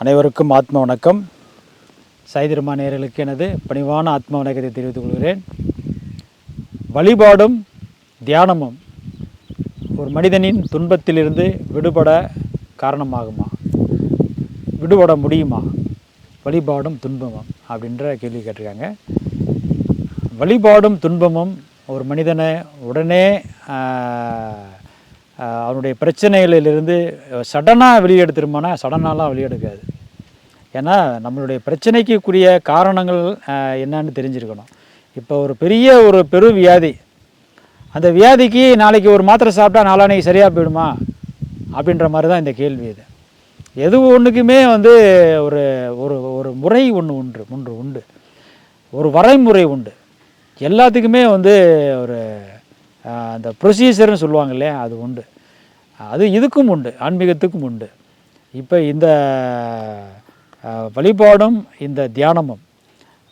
அனைவருக்கும் ஆத்ம வணக்கம். சைதிருமா நேர்களுக்கு எனது பணிவான ஆத்ம வணக்கத்தை தெரிவித்துக் கொள்கிறேன். வழிபாடும் தியானமும் ஒரு மனிதனின் துன்பத்திலிருந்து விடுபட காரணமாகுமா? விடுபட முடியுமா? வழிபாடும் துன்பமும் அப்படின்ற கேள்வி கேட்டிருக்காங்க. வழிபாடும் துன்பமும் ஒரு மனிதனை உடனே அவனுடைய பிரச்சனைகளிலிருந்து சடனாக வெளியெடுத்துருமானா சடனாலாம் வெளியெடுக்காது. ஏன்னா நம்மளுடைய பிரச்சனைக்குரிய காரணங்கள் என்னன்னு தெரிஞ்சிருக்கணும். இப்போ ஒரு பெரிய ஒரு பெரு வியாதி அந்த வியாதிக்கு நாளைக்கு ஒரு மாத்திரை சாப்பிட்டா நாளானைக்கு சரியாக போயிடுமா? அப்படின்ற மாதிரி தான் இந்த கேள்வி இது. எது ஒன்றுக்குமே வந்து ஒரு ஒரு ஒரு முறை ஒன்று உண்டு ஒன்று உண்டு. ஒரு வரைமுறை உண்டு. எல்லாத்துக்குமே வந்து ஒரு அந்த ப்ரொசீஜர்னு சொல்லுவாங்க இல்லையா அது உண்டு. அது இதுக்கும் உண்டு ஆன்மீகத்துக்கும் உண்டு. இப்போ இந்த வழிபாடும் இந்த தியானமும்.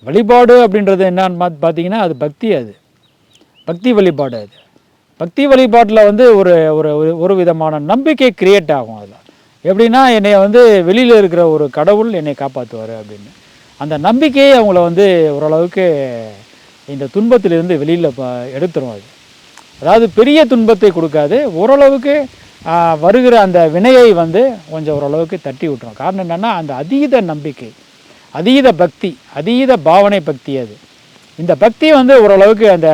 வழிபாடு அப்படின்றது என்னன்னு பார்த்து பார்த்தீங்கன்னா அது பக்தி அது. பக்தி வழிபாடு அது. பக்தி வழிபாட்டில் வந்து ஒரு ஒரு ஒரு- விதமான நம்பிக்கை கிரியேட் ஆகும் அதில். எப்படின்னா என்னை வந்து வெளியில் இருக்கிற ஒரு கடவுள் என்னை காப்பாற்றுவார் அப்படின்னு. அந்த நம்பிக்கையை அவங்கள வந்து ஓரளவுக்கு இந்த துன்பத்திலிருந்து வெளியில் ப எடுத்துரும் அது. அதாவது பெரிய துன்பத்தை கொடுக்காது. ஓரளவுக்கு வருகிற அந்த வினையை வந்து கொஞ்சம் ஓரளவுக்கு தட்டி விட்டுரும். காரணம் என்னென்னா அந்த அதீத நம்பிக்கை அதீத பக்தி அதீத பாவனை பக்தி அது. இந்த பக்தி வந்து ஓரளவுக்கு அந்த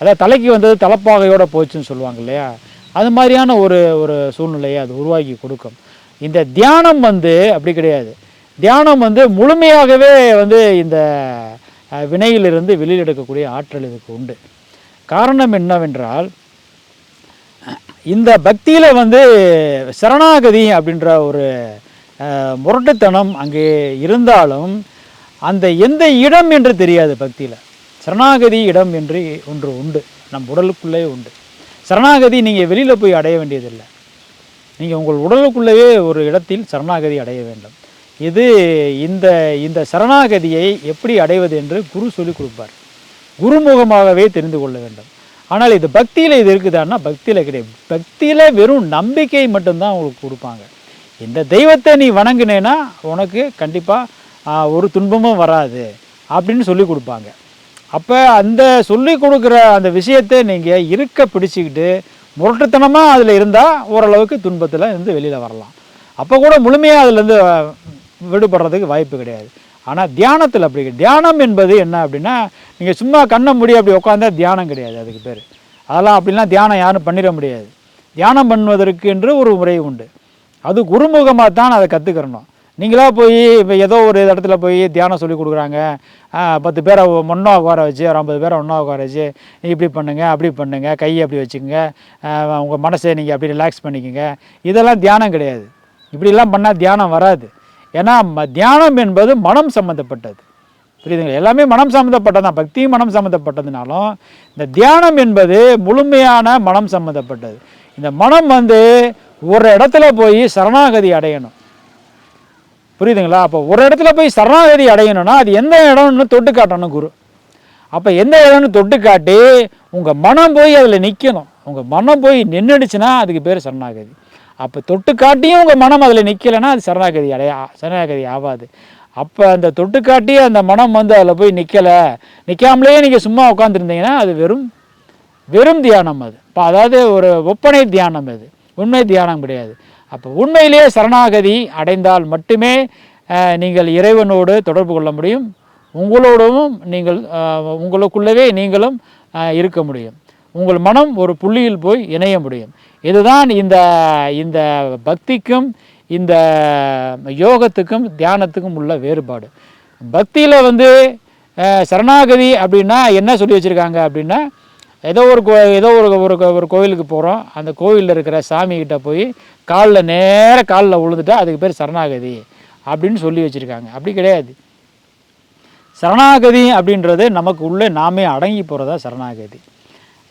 அதாவது தலைக்கு வந்தது தலைப்பாகையோடு போச்சுன்னு சொல்லுவாங்க இல்லையா? அது மாதிரியான ஒரு ஒரு சூழ்நிலையை அது உருவாக்கி கொடுக்கும். இந்த தியானம் வந்து அப்படி கிடையாது. தியானம் வந்து முழுமையாகவே வந்து இந்த வினையிலிருந்து வெளியில் எடுக்கக்கூடிய ஆற்றல் இதுக்கு உண்டு. காரணம் என்னவென்றால் இந்த பக்தியில் வந்து சரணாகதி அப்படின்ற ஒரு முரட்டுத்தனம் அங்கே இருந்தாலும் அந்த எந்த இடம் என்று தெரியாது பக்தியில். சரணாகதி இடம் என்று ஒன்று உண்டு. நம் உடலுக்குள்ளே உண்டு. சரணாகதி நீங்கள் வெளியில் போய் அடைய வேண்டியதில்லை. நீங்கள் உங்கள் உடலுக்குள்ளேயே ஒரு இடத்தில் சரணாகதி அடைய வேண்டும். இது இந்த இந்த சரணாகதியை எப்படி அடைவது என்று குரு சொல்லிக் கொடுப்பார். குருமுகமாகவே தெரிந்து கொள்ள வேண்டும். ஆனால் இது பக்தியில் இது இருக்குதான்னா பக்தியில் கிடையாது. பக்தியில் வெறும் நம்பிக்கை மட்டும்தான் உங்களுக்கு கொடுப்பாங்க. இந்த தெய்வத்தை நீ வணங்கினேன்னா உனக்கு கண்டிப்பாக ஒரு துன்பமும் வராது அப்படின்னு சொல்லி கொடுப்பாங்க. அப்போ அந்த சொல்லி கொடுக்குற அந்த விஷயத்தை நீங்கள் இருக்க பிடிச்சிக்கிட்டு முரட்டுத்தனமாக அதில் இருந்தால் ஓரளவுக்கு துன்பத்தில் இருந்து வெளியில் வரலாம். அப்போ கூட முழுமையாக அதுலேருந்து விடுபடுறதுக்கு வாய்ப்பு கிடையாது. ஆனால் தியானத்தில் அப்படி தியானம் என்பது என்ன அப்படின்னா நீங்கள் சும்மா கண்ணை முடி அப்படி உட்காந்தா தியானம் கிடையாது அதுக்கு பேர். அதெல்லாம் அப்படிலாம் தியானம் யாரும் பண்ணிட முடியாது. தியானம் பண்ணுவதற்கு என்று ஒரு முறை உண்டு. அது குருமுகமாக தான் அதை கற்றுக்கிறணும் நீங்களாக போய் இப்போ ஏதோ ஒரு இடத்துல போய் தியானம் சொல்லி கொடுக்குறாங்க. பத்து பேரை ஒன்றா உட்கார வச்சு ஒரு ஐம்பது பேரை ஒன்றா உட்கார வச்சு இப்படி பண்ணுங்க அப்படி பண்ணுங்கள் கையை அப்படி வச்சுக்கோங்க. உங்கள் மனசை நீங்கள் அப்படி ரிலாக்ஸ் பண்ணிக்கோங்க. இதெல்லாம் தியானம் கிடையாது. இப்படிலாம் பண்ணால் தியானம் வராது. ஏன்னா தியானம் என்பது மனம் சம்மந்தப்பட்டது புரியுதுங்களா? எல்லாமே மனம் சம்மந்தப்பட்டது தான். பக்தியும் மனம் சம்மந்தப்பட்டதுனாலும் இந்த தியானம் என்பது முழுமையான மனம் சம்மந்தப்பட்டது இந்த மனம் வந்து ஒரு இடத்துல போய் சரணாகதி அடையணும். புரியுதுங்களா? அப்போ ஒரு இடத்துல போய் சரணாகதி அடையணும்னா அது எந்த இடம்னு தொட்டு காட்டணும் குரு. அப்போ எந்த இடம்னு தொட்டு காட்டி உங்கள் மனம் போய் அதில் நிற்கணும் உங்கள் மனம் போய் நின்றுடுச்சுன்னா அதுக்கு பேர் சரணாகதி. அப்போ தொட்டு காட்டியும் உங்கள் மனம் அதில் நிற்கலைன்னா அது சரணாகதி அடையா சரணாகதி ஆகாது அப்போ அந்த தொட்டு காட்டி அந்த மனம் வந்து அதில் போய் நிற்கலை நிற்காமலே நீங்கள் சும்மா உட்காந்துருந்தீங்கன்னா அது வெறும் வெறும் தியானம் அது. இப்போ அதாவது ஒரு ஒப்பனை தியானம் அது உண்மை தியானம் கிடையாது. அப்போ உண்மையிலேயே சரணாகதி அடைந்தால் மட்டுமே நீங்கள் இறைவனோடு தொடர்பு கொள்ள முடியும். உங்களோடவும் நீங்கள் உங்களுக்குள்ளவே நீங்களும் இருக்க முடியும். உங்கள் மனம் ஒரு புள்ளியில் போய் இணைய முடியும். இதுதான் இந்த இந்த பக்திக்கும் இந்த யோகத்துக்கும் தியானத்துக்கும் உள்ள வேறுபாடு. பக்தியில் வந்து சரணாகதி அப்படின்னா என்ன சொல்லி வச்சுருக்காங்க அப்படின்னா ஏதோ ஒரு கோ ஏதோ ஒரு ஒரு கோ- ஒரு கோவிலுக்கு போகிறோம் அந்த கோவிலில் இருக்கிற சாமிகிட்ட போய் காலில் நேர காலில் விழுந்துட்டா அதுக்கு பேர் சரணாகதி அப்படின்னு சொல்லி வச்சுருக்காங்க. அப்படி கிடையாது. சரணாகதி அப்படின்றது நமக்கு உள்ளே நாமே அடங்கி போகிறதா சரணாகதி.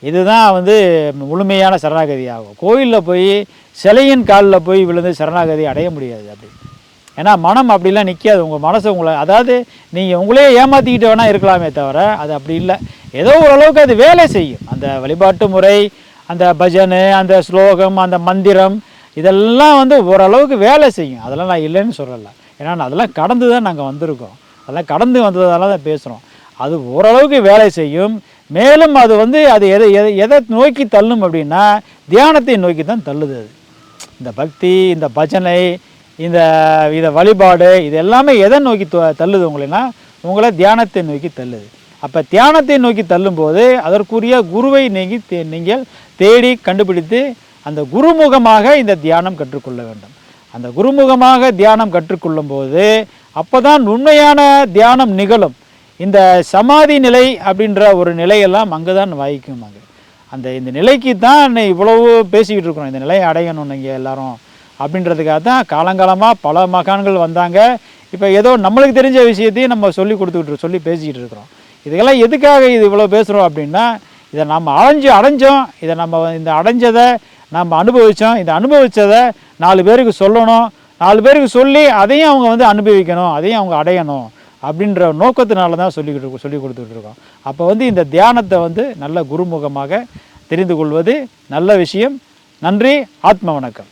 இதுதான் வந்து முழுமையான சரணாகதி ஆகும் கோயிலில் போய் சிலையின் காலில் போய் விழுந்து சரணாகதி அடைய முடியாது அப்படி. ஏன்னா மனம் அப்படிலாம் நிற்காது உங்கள் மனசு உங்களை அதாவது நீங்கள் உங்களே ஏமாற்றிக்கிட்டு வேணால் இருக்கலாமே தவிர அது அப்படி இல்லை. ஏதோ ஓரளவுக்கு அது வேலை செய்யும். அந்த வழிபாட்டு முறை அந்த பஜனு அந்த ஸ்லோகம் அந்த மந்திரம் இதெல்லாம் வந்து ஓரளவுக்கு வேலை செய்யும். அதெல்லாம் நான் இல்லைன்னு சொல்லலை. ஏன்னா அதெல்லாம் கடந்து தான் நாங்கள் வந்திருக்கோம். அதெல்லாம் கடந்து வந்ததால தான் பேசுகிறோம் அது ஓரளவுக்கு வேலை செய்யும். மேலும் அது வந்து அது எதை எதை எதை நோக்கி தள்ளும் அப்படின்னா தியானத்தை நோக்கி தான் தள்ளுது அது. இந்த பக்தி இந்த பஜனை இந்த இத வழிபாடு இது எல்லாமே எதை நோக்கி த- தள்ளுது உங்களைன்னா உங்களை தியானத்தை நோக்கி தள்ளுது. அப்போ தியானத்தை நோக்கி தள்ளும்போது அதற்குரிய குருவை நீங்கி தே- நீங்கள் தேடி கண்டுபிடித்து அந்த குருமுகமாக இந்த தியானம் கற்றுக்கொள்ள வேண்டும். அந்த குருமுகமாக தியானம் கற்றுக்கொள்ளும் போது அப்போ தான் உண்மையான தியானம் நிகழும். இந்த சமாதி நிலை அப்படின்ற ஒரு நிலையெல்லாம் அங்கே தான் வாய்க்கும் அங்கே அந்த இந்த நிலைக்கு தான் இவ்வளவு பேசிக்கிட்டு இருக்கிறோம். இந்த நிலையை அடையணும் நீங்கள் எல்லாரும். அப்படின்றதுக்காக தான் காலங்காலமாக பல மகான்கள் வந்தாங்க. இப்போ ஏதோ நம்மளுக்கு தெரிஞ்ச விஷயத்தையும் நம்ம சொல்லி கொடுத்துக்கிட்டு சொல்லி பேசிக்கிட்டு இருக்கிறோம். இதுக்கெல்லாம் எதுக்காக இது இவ்வளோ பேசுகிறோம் அப்படின்னா இதை நம்ம அடைஞ்சு அடைஞ்சோம். இதை நம்ம இந்த அடைஞ்சதை நம்ம அனுபவித்தோம் இதை அனுபவித்ததை நாலு பேருக்கு சொல்லணும். நாலு பேருக்கு சொல்லி அதையும் அவங்க வந்து அனுபவிக்கணும். அதையும் அவங்க அடையணும். அப்படின்ற நோக்கத்தினால தான் சொல்லிக்கிட்டு சொல்லி கொடுத்துட்ருக்கோம் அப்போ வந்து இந்த தியானத்தை வந்து நல்ல குருமுகமாக தெரிந்து கொள்வது நல்ல விஷயம். நன்றி ஆத்ம வணக்கம்.